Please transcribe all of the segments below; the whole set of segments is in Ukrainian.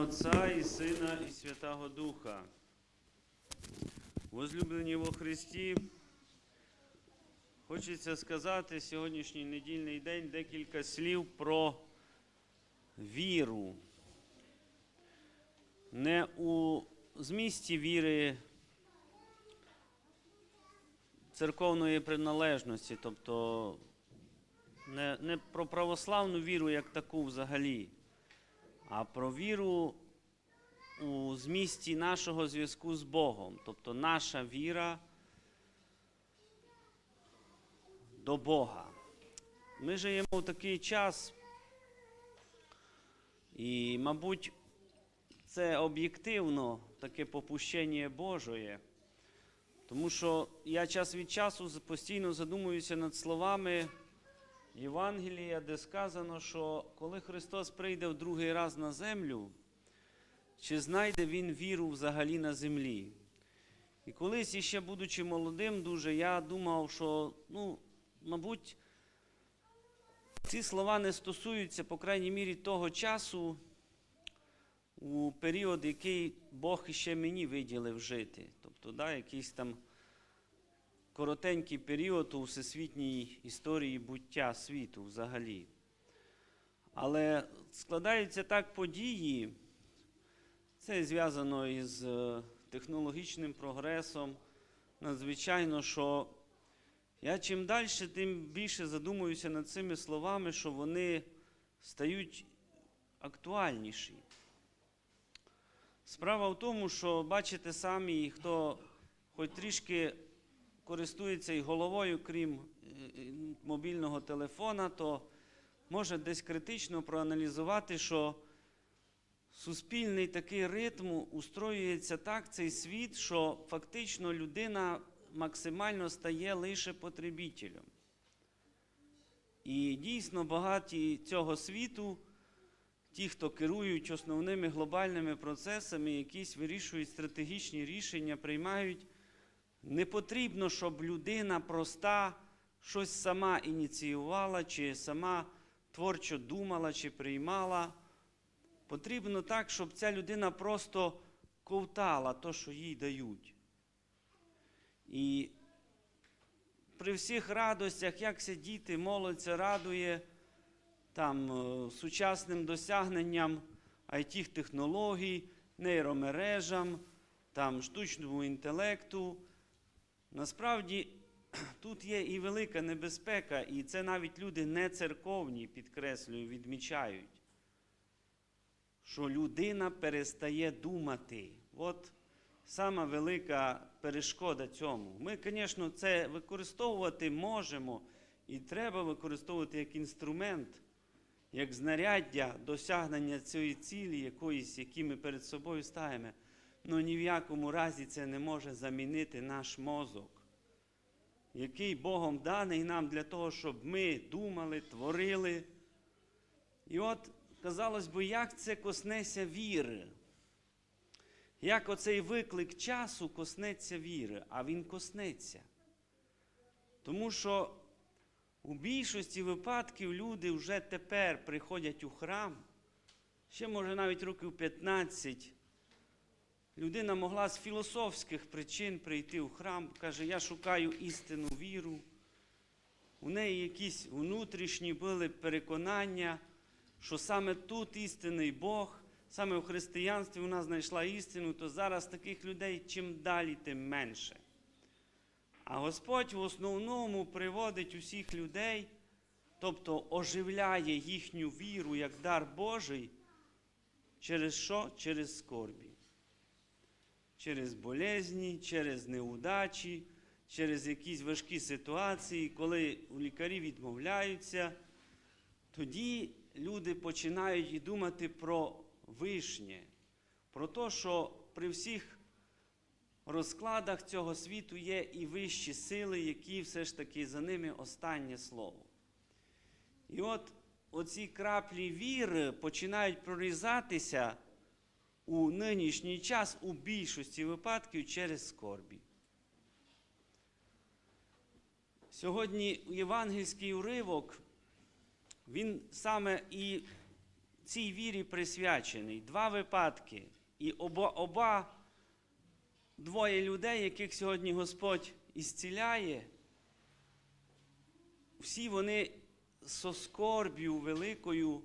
Отця і Сина, і Святого Духа. Возлюблені во Христі, хочеться сказати сьогоднішній недільний день декілька слів про віру. Не у змісті віри церковної приналежності, тобто не, не про православну віру як таку взагалі, а про віру у змісті нашого зв'язку з Богом, тобто наша віра до Бога. Ми живемо в такий час, і, мабуть, це об'єктивно таке попущення Божоє. Тому що я час від часу постійно задумуюся над словами Євангелія, де сказано, що коли Христос прийде в другий раз на землю, чи знайде Він віру взагалі на землі? І колись, іще будучи молодим, дуже, я думав, що, ну, мабуть, ці слова не стосуються, по крайній мірі, того часу, у період, який Бог іще мені виділив жити. Тобто, да, якийсь там коротенький період у всесвітній історії буття світу взагалі. Але складаються так події, це зв'язано із е, технологічним прогресом. Надзвичайно, що я чим далі, тим більше задумуюся над цими словами, що вони стають актуальніші. Справа в тому, що бачите самі, хто хоч трішки користується і головою, крім е, е, мобільного телефона, то може десь критично проаналізувати, що суспільний такий ритм устроюється так, цей світ, що фактично людина максимально стає лише потребітелем. І дійсно багаті цього світу, ті, хто керують основними глобальними процесами, якісь вирішують стратегічні рішення, приймають. Не потрібно, щоб людина проста щось сама ініціювала, чи сама творчо думала, чи приймала. Потрібно так, щоб ця людина просто ковтала то, що їй дають. І при всіх радостях, як це діти, молодь це радує там, е, сучасним досягненням it технологій нейромережам, там, штучному інтелекту. Насправді тут є і велика небезпека, і це навіть люди не церковні, підкреслюю, відмічають, що людина перестає думати. От сама велика перешкода цьому. Ми, звісно, це використовувати можемо і треба використовувати як інструмент, як знаряддя досягнення цієї цілі, якоїсь, які ми перед собою ставимо. Ну ні в якому разі це не може замінити наш мозок, який Богом даний нам для того, щоб ми думали, творили. І от, казалось би, як це коснеться віри? Як оцей виклик часу коснеться віри, а він коснеться. Тому що у більшості випадків люди вже тепер приходять у храм, ще, може, навіть років 15. Людина могла з філософських причин прийти у храм, каже, я шукаю істинну віру. У неї якісь внутрішні були переконання, що саме тут істинний Бог, саме в християнстві вона знайшла істину, то зараз таких людей чим далі, тим менше. А Господь в основному приводить усіх людей, тобто оживляє їхню віру як дар Божий, через що? Через скорбі через болезні, через неудачі, через якісь важкі ситуації, коли лікарі відмовляються, тоді люди починають і думати про вишнє, про те, що при всіх розкладах цього світу є і вищі сили, які все ж таки за ними останнє слово. І от оці краплі віри починають прорізатися у нинішній час у більшості випадків через скорбі. Сьогодні євангельський уривок, він саме і цій вірі присвячений. Два випадки. І оба, оба двоє людей, яких сьогодні Господь ісціляє, всі вони со скорб'ю великою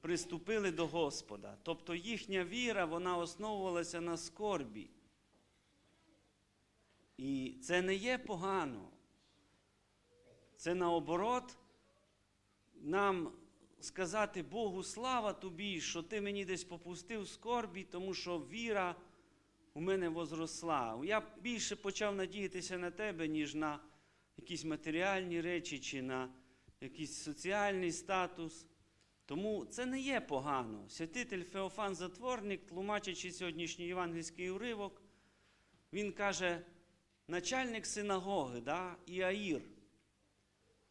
приступили до Господа. Тобто їхня віра, вона основувалася на скорбі. І це не є погано. Це наоборот, нам сказати Богу слава тобі, що ти мені десь попустив скорбі, тому що віра у мене возросла. Я більше почав надіятися на тебе, ніж на якісь матеріальні речі чи на якийсь соціальний статус. Тому це не є погано. Святитель Феофан Затворник, тлумачачи сьогоднішній євангельський уривок, він каже, начальник синагоги, да, Іаїр.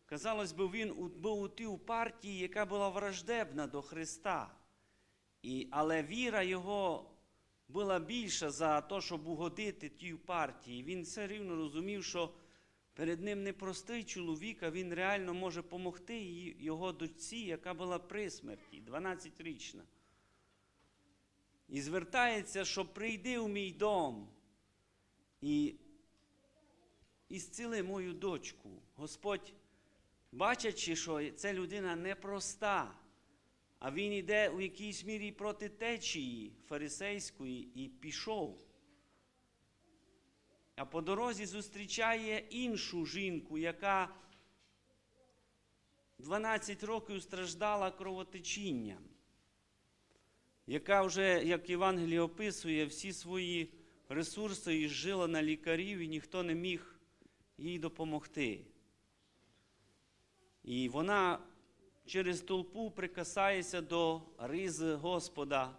Казалось би, він був у тій партії, яка була враждебна до Христа. І, але віра його була більша за те, щоб угодити тій партії. Він все рівно розумів, що перед ним не простий чоловік, а він реально може допомогти його дочці, яка була при смерті, 12-річна. І звертається, що прийди у мій дом і ісціли мою дочку. Господь, бачачи, що ця людина непроста, а він йде у якійсь мірі проти течії фарисейської і пішов. А по дорозі зустрічає іншу жінку, яка 12 років страждала кровотечінням, яка вже, як Євангеліє описує, всі свої ресурси і жила на лікарів, і ніхто не міг їй допомогти. І вона через толпу прикасається до ризи Господа.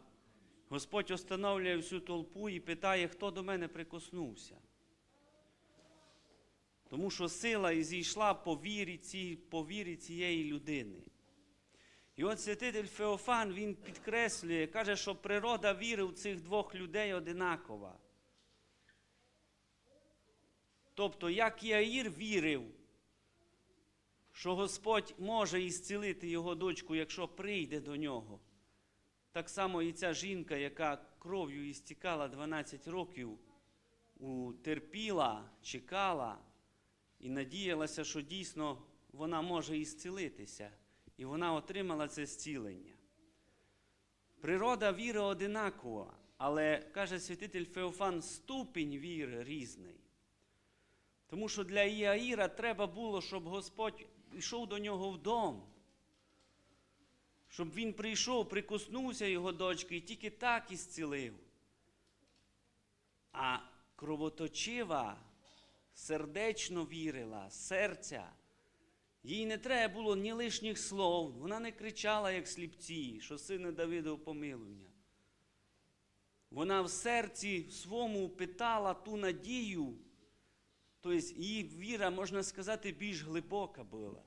Господь остановлює всю толпу і питає, хто до мене прикоснувся. Тому що сила і зійшла по вірі, ці, по вірі цієї людини. І от святитель Феофан він підкреслює, каже, що природа віри у цих двох людей одинакова. Тобто, як Яїр вірив, що Господь може ісцілити його дочку, якщо прийде до нього. Так само і ця жінка, яка кров'ю істікала 12 років, терпіла, чекала і надіялася, що дійсно вона може ісцілитися. І вона отримала це зцілення. Природа віри одинакова, але, каже святитель Феофан, ступінь віри різний. Тому що для Іаїра треба було, щоб Господь йшов до нього в дом, щоб він прийшов, прикоснувся його дочки і тільки так ісцілив. А кровоточива сердечно вірила, серця. Їй не треба було ні лишніх слов, вона не кричала, як сліпці, що сина Давидов помилування. Вона в серці своєму питала ту надію, тобто її віра, можна сказати, більш глибока була.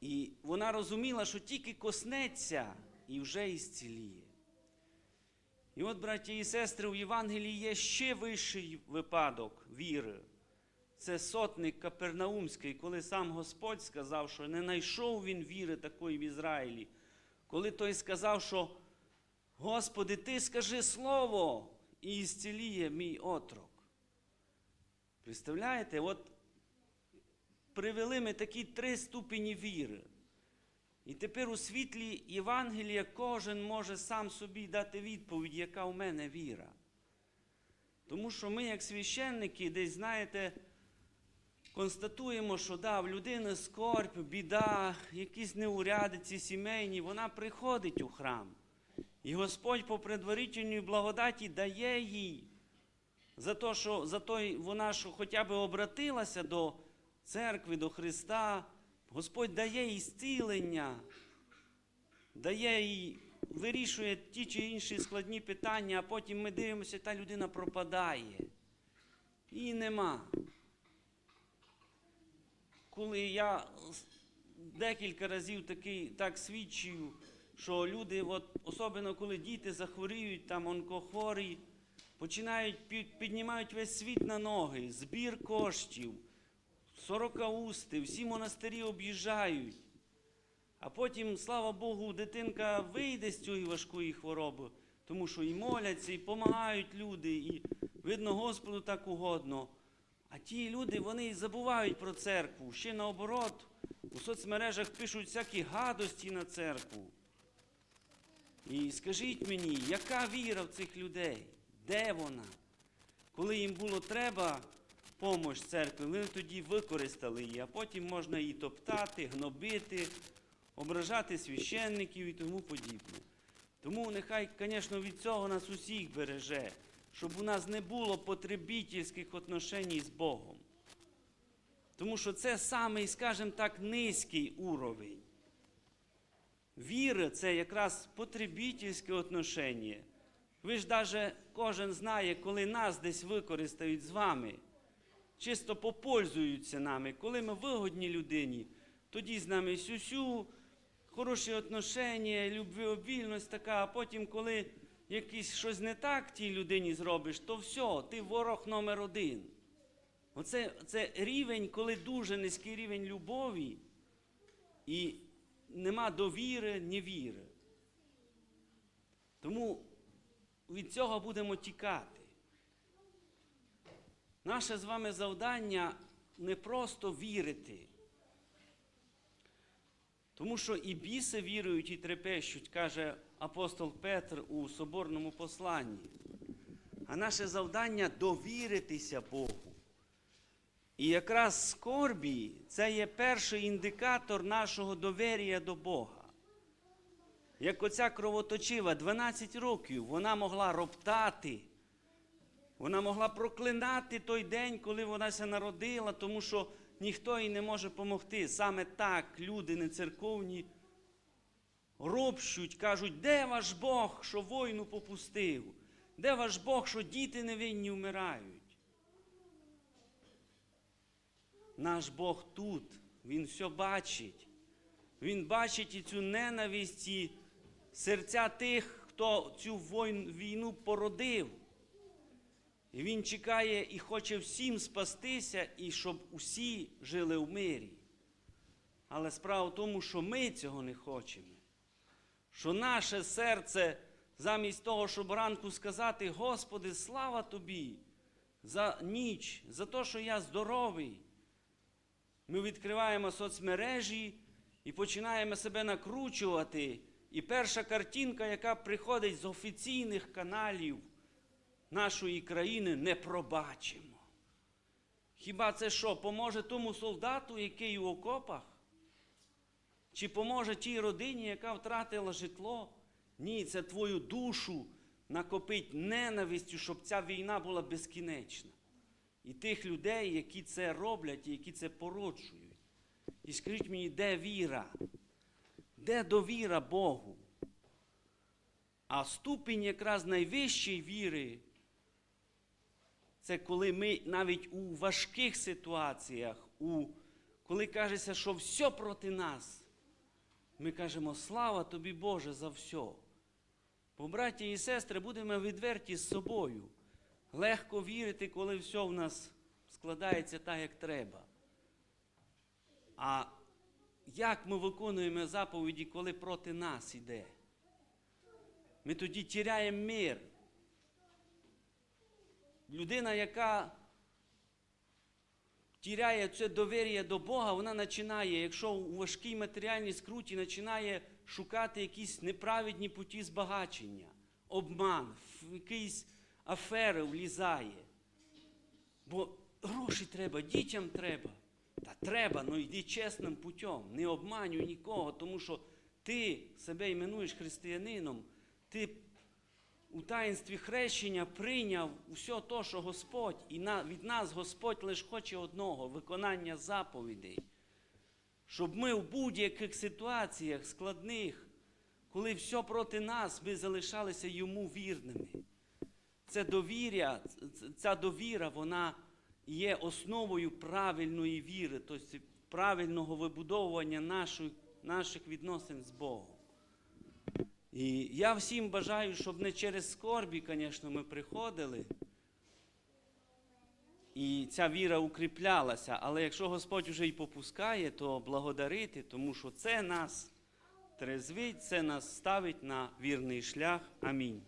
І вона розуміла, що тільки коснеться і вже ісціліє. І от, браті і сестри, у Євангелії є ще вищий випадок віри. Це сотник Капернаумський, коли сам Господь сказав, що не знайшов він віри такої в Ізраїлі. Коли той сказав, що Господи, Ти скажи слово і ісціліє мій отрок. Представляєте, от привели ми такі три ступені віри. І тепер у світлі Євангелія кожен може сам собі дати відповідь, яка у мене віра. Тому що ми, як священники, десь, знаєте, констатуємо, що да, в людини скорбь, біда, якісь неурядиці сімейні, вона приходить у храм. І Господь по предварительній благодаті дає їй за те, що за той вона що хоча б обратилася до церкви, до Христа. Господь дає їй зцілення, дає їй, вирішує ті чи інші складні питання, а потім ми дивимося, та людина пропадає. Її нема. Коли я декілька разів такий, так свідчив, що люди, от, особливо коли діти захворіють, там онкохворі, починають піднімають весь світ на ноги, збір коштів. Сорокаусти, всі монастирі об'їжджають. А потім, слава Богу, дитинка вийде з цієї важкої хвороби, тому що і моляться, і допомагають люди, і видно, Господу так угодно. А ті люди, вони забувають про церкву. Ще наоборот, у соцмережах пишуть всякі гадості на церкву. І скажіть мені, яка віра в цих людей? Де вона? Коли їм було треба допомога церкви, вони тоді використали її, а потім можна її топтати, гнобити, ображати священників і тому подібне. Тому нехай, звісно, від цього нас усіх береже, щоб у нас не було потребітельських отношень з Богом. Тому що це самий, скажімо так, низький уровень. Віра це якраз потребітельське отношення. Ви ж навіть кожен знає, коли нас десь використають з вами, чисто попользуються нами, коли ми вигодні людині, тоді з нами сюсю, хороші отношення, любвеобільність така, а потім, коли якийсь щось не так тій людині зробиш, то все, ти ворог номер один. Оце це рівень, коли дуже низький рівень любові і нема довіри, ні віри. Тому від цього будемо тікати. Наше з вами завдання не просто вірити. Тому що і біси вірують, і трепещуть, каже апостол Петр у соборному посланні. А наше завдання довіритися Богу. І якраз скорбі це є перший індикатор нашого довір'я до Бога. Як оця кровоточива 12 років, вона могла роптати, вона могла проклинати той день, коли вона ся народила, тому що ніхто їй не може допомогти. Саме так люди не церковні ропщуть, кажуть, де ваш Бог, що війну попустив? Де ваш Бог, що діти невинні вмирають? Наш Бог тут, Він все бачить. Він бачить і цю ненависть, і серця тих, хто цю війну породив. Він чекає і хоче всім спастися, і щоб усі жили в мирі. Але справа в тому, що ми цього не хочемо. Що наше серце, замість того, щоб ранку сказати, Господи, слава Тобі за ніч, за те, що я здоровий. Ми відкриваємо соцмережі і починаємо себе накручувати. І перша картинка, яка приходить з офіційних каналів нашої країни, не пробачимо. Хіба це що, поможе тому солдату, який у окопах? Чи поможе тій родині, яка втратила житло? Ні, це твою душу накопить ненавистю, щоб ця війна була безкінечна. І тих людей, які це роблять і які це породжують. І скажіть мені, де віра? Де довіра Богу? А ступінь якраз найвищої віри, це коли ми навіть у важких ситуаціях, у, коли кажеться, що все проти нас, ми кажемо, слава тобі, Боже, за все. Бо, браті і сестри, будемо відверті з собою. Легко вірити, коли все в нас складається так, як треба. А як ми виконуємо заповіді, коли проти нас іде? Ми тоді тіряємо мир. Людина, яка тіряє це довір'я до Бога, вона починає, якщо у важкій матеріальній скруті, починає шукати якісь неправедні путі збагачення, обман, в якийсь афери влізає. Бо гроші треба, дітям треба. Та треба, ну йди чесним путем, не обманюй нікого, тому що ти себе іменуєш християнином, ти у таїнстві хрещення прийняв усе то, що Господь, і від нас Господь лише хоче одного виконання заповідей. Щоб ми в будь-яких ситуаціях складних, коли все проти нас, ми залишалися йому вірними. Це довіря, ця довіра, вона є основою правильної віри, тобто правильного вибудовування наших, відносин з Богом. І я всім бажаю, щоб не через скорбі, звісно, ми приходили. І ця віра укріплялася, але якщо Господь уже і попускає, то благодарити, тому що це нас трезвить, це нас ставить на вірний шлях. Амінь.